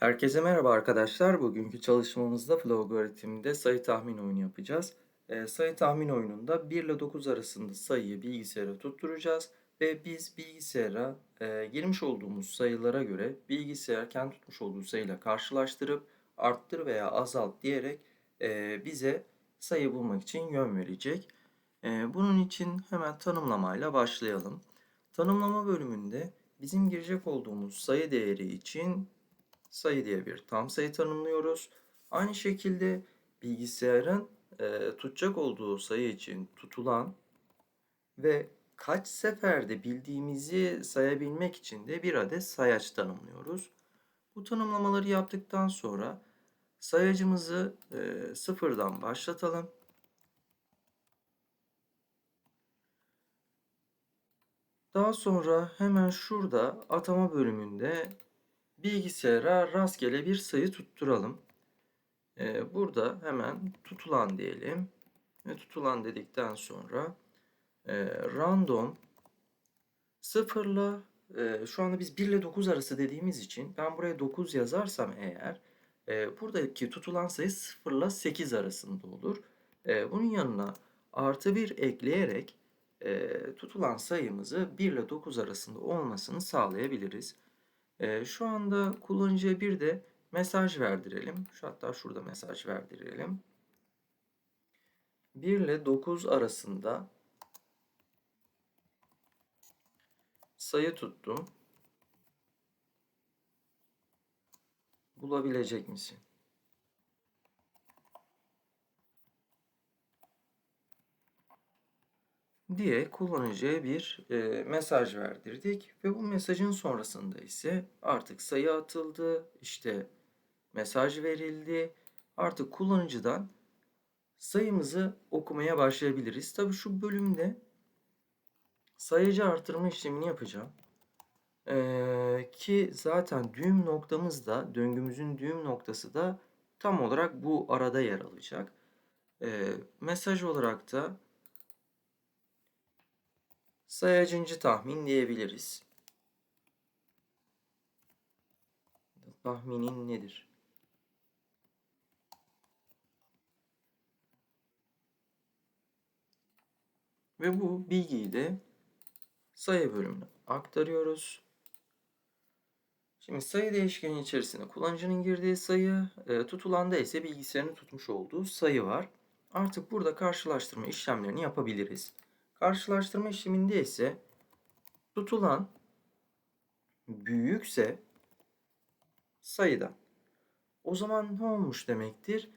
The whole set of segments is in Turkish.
Herkese merhaba arkadaşlar. Bugünkü çalışmamızda flow öğretiminde sayı tahmin oyunu yapacağız. Ee, sayı tahmin oyununda 1 ile 9 arasında sayıyı bilgisayara tutturacağız ve biz bilgisayara e, girmiş olduğumuz sayılara göre bilgisayar kendi tutmuş olduğu sayıyla karşılaştırıp arttır veya azalt diyerek e, bize sayı bulmak için yön verecek. E, bunun için hemen tanımlamayla başlayalım. Tanımlama bölümünde bizim girecek olduğumuz sayı değeri için sayı diye bir tam sayı tanımlıyoruz. Aynı şekilde bilgisayarın e, tutacak olduğu sayı için tutulan ve kaç seferde bildiğimizi sayabilmek için de bir adet sayaç tanımlıyoruz. Bu tanımlamaları yaptıktan sonra sayacımızı e, sıfırdan başlatalım. Daha sonra hemen şurada atama bölümünde bilgisayara rastgele bir sayı tutturalım. Ee, burada hemen tutulan diyelim. Ve tutulan dedikten sonra e, random 0 ile e, şu anda biz 1 ile 9 arası dediğimiz için ben buraya 9 yazarsam eğer e, buradaki tutulan sayı 0 ile 8 arasında olur. E, bunun yanına artı 1 ekleyerek e, tutulan sayımızı 1 ile 9 arasında olmasını sağlayabiliriz. Ee, şu anda kullanıcıya bir de mesaj verdirelim. Şu hatta şurada mesaj verdirelim. 1 ile 9 arasında sayı tuttum. Bulabilecek misin? Diye kullanıcıya bir e, mesaj verdirdik ve bu mesajın sonrasında ise artık sayı atıldı, işte mesaj verildi. Artık kullanıcıdan sayımızı okumaya başlayabiliriz. Tabi şu bölümde sayıcı artırma işlemini yapacağım. Ee, ki zaten düğüm noktamız da döngümüzün düğüm noktası da tam olarak bu arada yer alacak. Ee, mesaj olarak da sayacıncı tahmin diyebiliriz. Tahminin nedir? Ve bu bilgiyi de sayı bölümüne aktarıyoruz. Şimdi sayı değişkeni içerisinde kullanıcının girdiği sayı, e, tutulanda ise bilgisayarın tutmuş olduğu sayı var. Artık burada karşılaştırma işlemlerini yapabiliriz. Karşılaştırma işleminde ise tutulan büyükse sayıdan. O zaman ne olmuş demektir?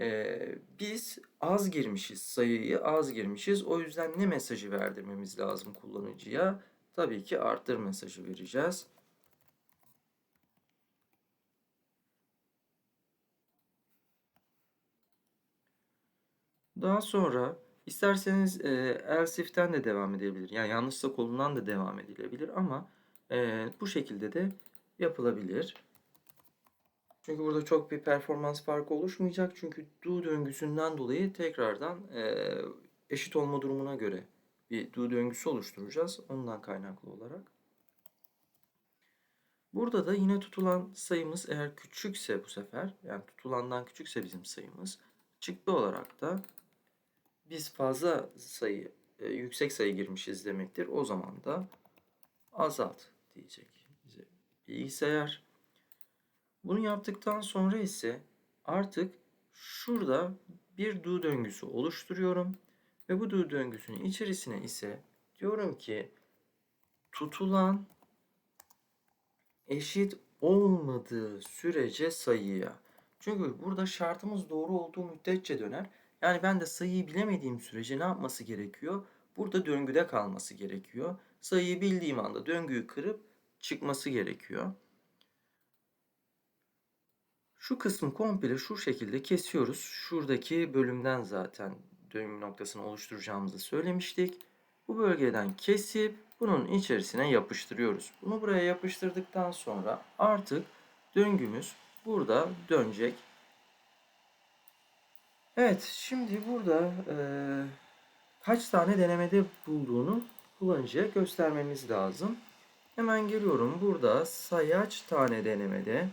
Ee, biz az girmişiz, sayıyı az girmişiz. O yüzden ne mesajı verdirmemiz lazım kullanıcıya? Tabii ki arttır mesajı vereceğiz. Daha sonra İsterseniz e, else if'ten de devam edebilir. Yani yanlışsa kolundan da devam edilebilir ama e, bu şekilde de yapılabilir. Çünkü burada çok bir performans farkı oluşmayacak. Çünkü do döngüsünden dolayı tekrardan e, eşit olma durumuna göre bir do döngüsü oluşturacağız. Ondan kaynaklı olarak. Burada da yine tutulan sayımız eğer küçükse bu sefer yani tutulandan küçükse bizim sayımız çıktı olarak da biz fazla sayı, e, yüksek sayı girmişiz demektir. O zaman da azalt diyecek bize bilgisayar. Bunu yaptıktan sonra ise artık şurada bir do döngüsü oluşturuyorum. Ve bu do döngüsünün içerisine ise diyorum ki tutulan eşit olmadığı sürece sayıya. Çünkü burada şartımız doğru olduğu müddetçe döner. Yani ben de sayıyı bilemediğim sürece ne yapması gerekiyor? Burada döngüde kalması gerekiyor. Sayıyı bildiğim anda döngüyü kırıp çıkması gerekiyor. Şu kısmı komple şu şekilde kesiyoruz. Şuradaki bölümden zaten döngü noktasını oluşturacağımızı söylemiştik. Bu bölgeden kesip bunun içerisine yapıştırıyoruz. Bunu buraya yapıştırdıktan sonra artık döngümüz burada dönecek. Evet, şimdi burada e, kaç tane denemede bulduğunu kullanıcıya göstermemiz lazım. Hemen geliyorum. Burada sayaç tane denemede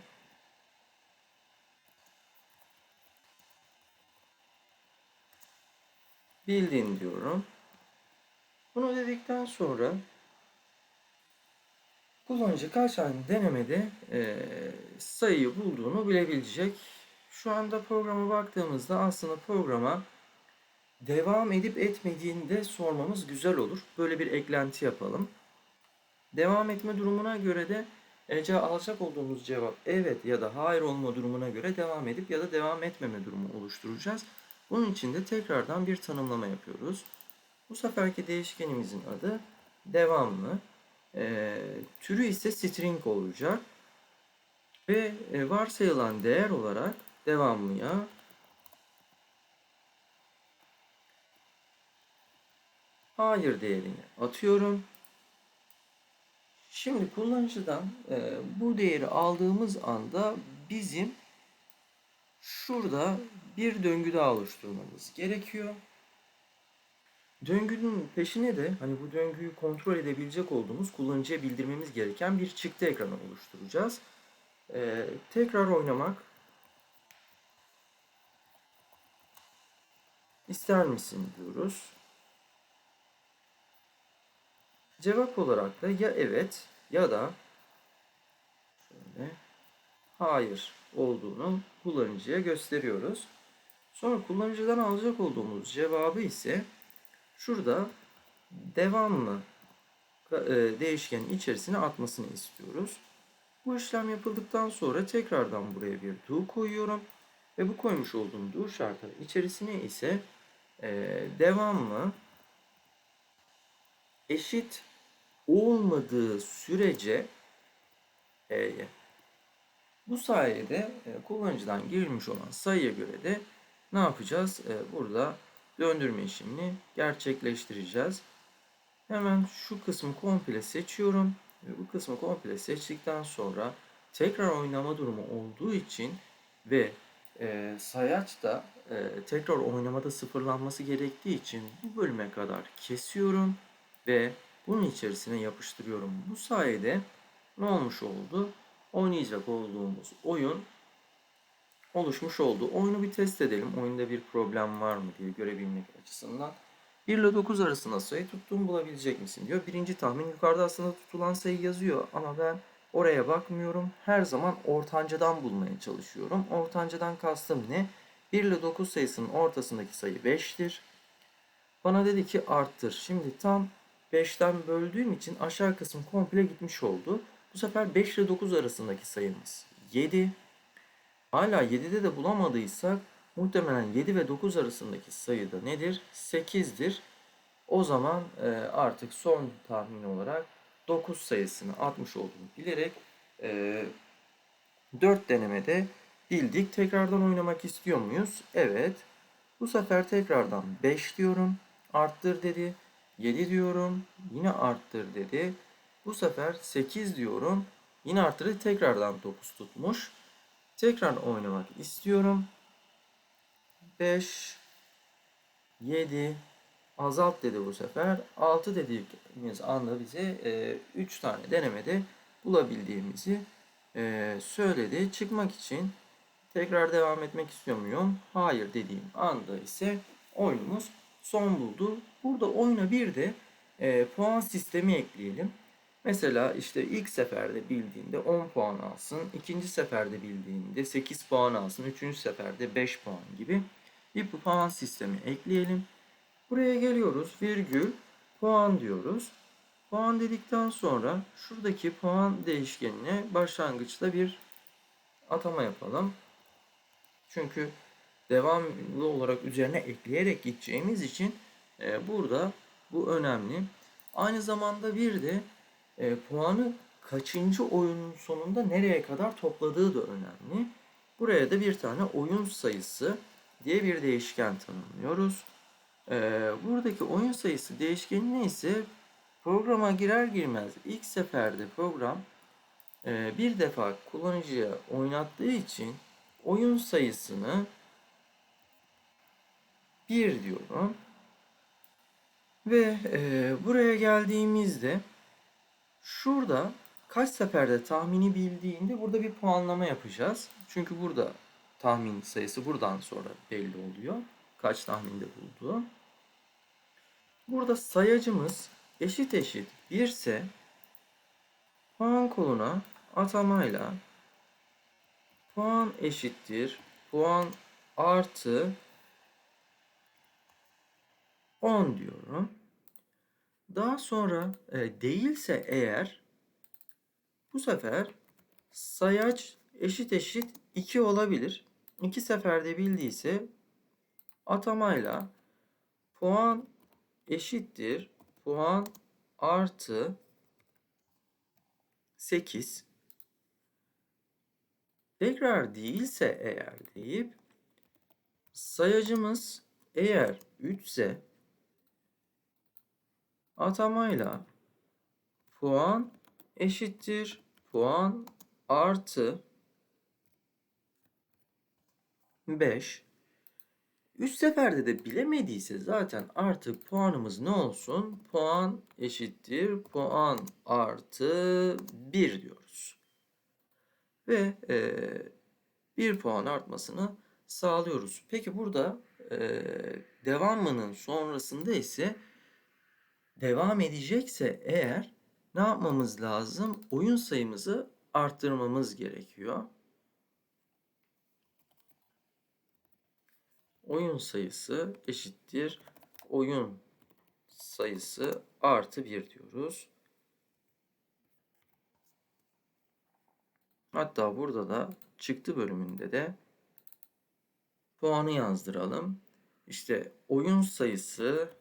bildin diyorum. Bunu dedikten sonra kullanıcı kaç tane denemede e, sayıyı bulduğunu bilebilecek şu anda programa baktığımızda aslında programa devam edip etmediğini de sormamız güzel olur. Böyle bir eklenti yapalım. Devam etme durumuna göre de e, alacak olduğumuz cevap evet ya da hayır olma durumuna göre devam edip ya da devam etmeme durumu oluşturacağız. Bunun için de tekrardan bir tanımlama yapıyoruz. Bu seferki değişkenimizin adı devamlı. E, türü ise string olacak. Ve e, varsayılan değer olarak devamlıya hayır değerini atıyorum. Şimdi kullanıcıdan e, bu değeri aldığımız anda bizim şurada bir döngü daha oluşturmamız gerekiyor. Döngünün peşine de hani bu döngüyü kontrol edebilecek olduğumuz kullanıcıya bildirmemiz gereken bir çıktı ekranı oluşturacağız. Ee, tekrar oynamak ister misin diyoruz. Cevap olarak da ya evet ya da şöyle hayır olduğunu kullanıcıya gösteriyoruz. Sonra kullanıcıdan alacak olduğumuz cevabı ise şurada devamlı e, değişkenin içerisine atmasını istiyoruz. Bu işlem yapıldıktan sonra tekrardan buraya bir do koyuyorum. Ve bu koymuş olduğum do şartı içerisine ise e, devamlı eşit olmadığı sürece E'ye. Bu sayede e, kullanıcıdan girilmiş olan sayıya göre de ne yapacağız? E, burada döndürme işlemini gerçekleştireceğiz. Hemen şu kısmı komple seçiyorum. Ve bu kısmı komple seçtikten sonra tekrar oynama durumu olduğu için ve e, sayaç da e, tekrar oynamada sıfırlanması gerektiği için bu bölüme kadar kesiyorum ve bunun içerisine yapıştırıyorum. Bu sayede ne olmuş oldu? Oynayacak olduğumuz oyun oluşmuş oldu. Oyunu bir test edelim. Oyunda bir problem var mı diye görebilmek açısından. 1 ile 9 arasında sayı tuttuğumu bulabilecek misin diyor. Birinci tahmin yukarıda aslında tutulan sayı yazıyor ama ben oraya bakmıyorum. Her zaman ortancadan bulmaya çalışıyorum. Ortancadan kastım ne? 1 ile 9 sayısının ortasındaki sayı 5'tir. Bana dedi ki arttır. Şimdi tam 5'ten böldüğüm için aşağı kısım komple gitmiş oldu. Bu sefer 5 ile 9 arasındaki sayımız 7. Hala 7'de de bulamadıysak muhtemelen 7 ve 9 arasındaki sayı da nedir? 8'dir. O zaman e, artık son tahmin olarak 9 sayısını atmış olduğunu bilerek 4 e, denemede bildik. Tekrardan oynamak istiyor muyuz? Evet. Bu sefer tekrardan 5 diyorum. Arttır dedi. 7 diyorum. Yine arttır dedi. Bu sefer 8 diyorum. Yine arttırdı. Tekrardan 9 tutmuş. Tekrar oynamak istiyorum. 5 7 azalt dedi bu sefer. 6 dediğimiz anda bize 3 e, tane denemede bulabildiğimizi e, söyledi. Çıkmak için tekrar devam etmek istiyor muyum? Hayır dediğim anda ise oyunumuz son buldu. Burada oyuna bir de e, puan sistemi ekleyelim. Mesela işte ilk seferde bildiğinde 10 puan alsın, ikinci seferde bildiğinde 8 puan alsın, üçüncü seferde 5 puan gibi bir puan sistemi ekleyelim. Buraya geliyoruz, virgül, puan diyoruz. Puan dedikten sonra şuradaki puan değişkenine başlangıçta bir atama yapalım. Çünkü devamlı olarak üzerine ekleyerek gideceğimiz için e, burada bu önemli. Aynı zamanda bir de e, puanı kaçıncı oyunun sonunda nereye kadar topladığı da önemli. Buraya da bir tane oyun sayısı diye bir değişken tanımlıyoruz. E, buradaki oyun sayısı değişkeni ise programa girer girmez ilk seferde program e, bir defa kullanıcıya oynattığı için oyun sayısını 1 diyorum. Ve e, buraya geldiğimizde şurada kaç seferde tahmini bildiğinde burada bir puanlama yapacağız. Çünkü burada tahmin sayısı buradan sonra belli oluyor. Kaç tahminde bulduğu. Burada sayacımız eşit eşit 1 ise puan koluna atamayla puan eşittir puan artı 10 diyorum. Daha sonra e, değilse eğer bu sefer sayaç eşit eşit 2 olabilir. İki seferde bildiyse atamayla puan eşittir puan artı 8 tekrar değilse eğer deyip sayacımız eğer 3 ise atamayla puan eşittir puan artı 5 Üç seferde de bilemediyse zaten artık puanımız ne olsun? Puan eşittir puan artı 1 diyoruz. Ve e, 1 puan artmasını sağlıyoruz. Peki burada e, devamının sonrasında ise devam edecekse eğer ne yapmamız lazım? Oyun sayımızı arttırmamız gerekiyor. Oyun sayısı eşittir oyun sayısı artı 1 diyoruz. Hatta burada da çıktı bölümünde de puanı yazdıralım. İşte oyun sayısı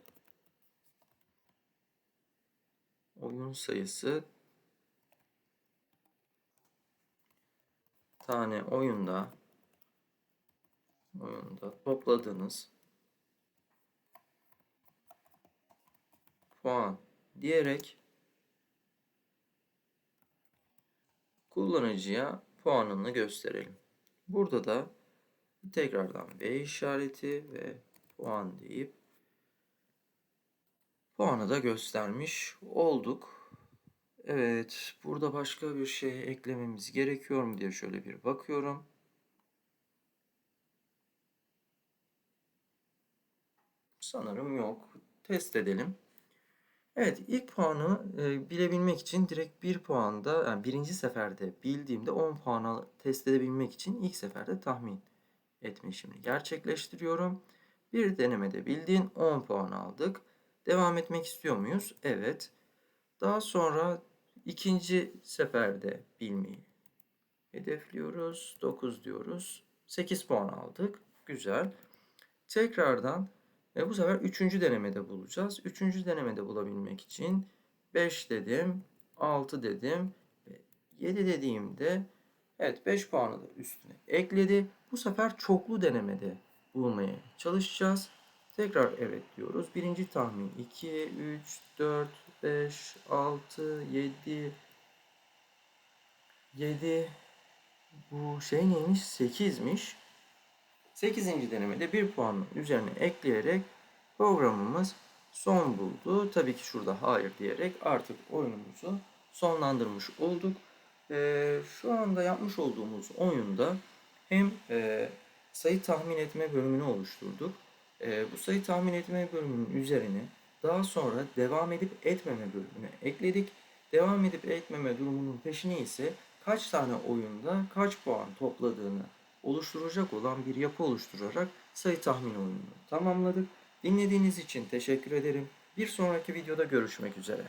oyun sayısı tane oyunda oyunda topladığınız puan diyerek kullanıcıya puanını gösterelim. Burada da tekrardan V işareti ve puan deyip puanı da göstermiş olduk. Evet, burada başka bir şey eklememiz gerekiyor mu diye şöyle bir bakıyorum. Sanırım yok. Test edelim. Evet ilk puanı e, bilebilmek için direkt bir puanda yani birinci seferde bildiğimde 10 puanı test edebilmek için ilk seferde tahmin etme işlemini gerçekleştiriyorum. Bir denemede bildiğin 10 puan aldık. Devam etmek istiyor muyuz? Evet. Daha sonra ikinci seferde bilmeyi hedefliyoruz. 9 diyoruz. 8 puan aldık. Güzel. Tekrardan ve bu sefer üçüncü denemede bulacağız. Üçüncü denemede bulabilmek için 5 dedim, 6 dedim, 7 dediğimde evet 5 puanı da üstüne ekledi. Bu sefer çoklu denemede bulmaya çalışacağız. Tekrar evet diyoruz. Birinci tahmin 2, 3, 4, 5, 6, 7, 7, bu şey neymiş? 8'miş. 8. denemede 1 puan üzerine ekleyerek programımız son buldu. Tabii ki şurada hayır diyerek artık oyunumuzu sonlandırmış olduk. Ee, şu anda yapmış olduğumuz oyunda hem e, sayı tahmin etme bölümünü oluşturduk. E, bu sayı tahmin etme bölümünün üzerine daha sonra devam edip etmeme bölümüne ekledik. Devam edip etmeme durumunun peşine ise kaç tane oyunda kaç puan topladığını oluşturacak olan bir yapı oluşturarak sayı tahmin oyununu tamamladık. Dinlediğiniz için teşekkür ederim. Bir sonraki videoda görüşmek üzere.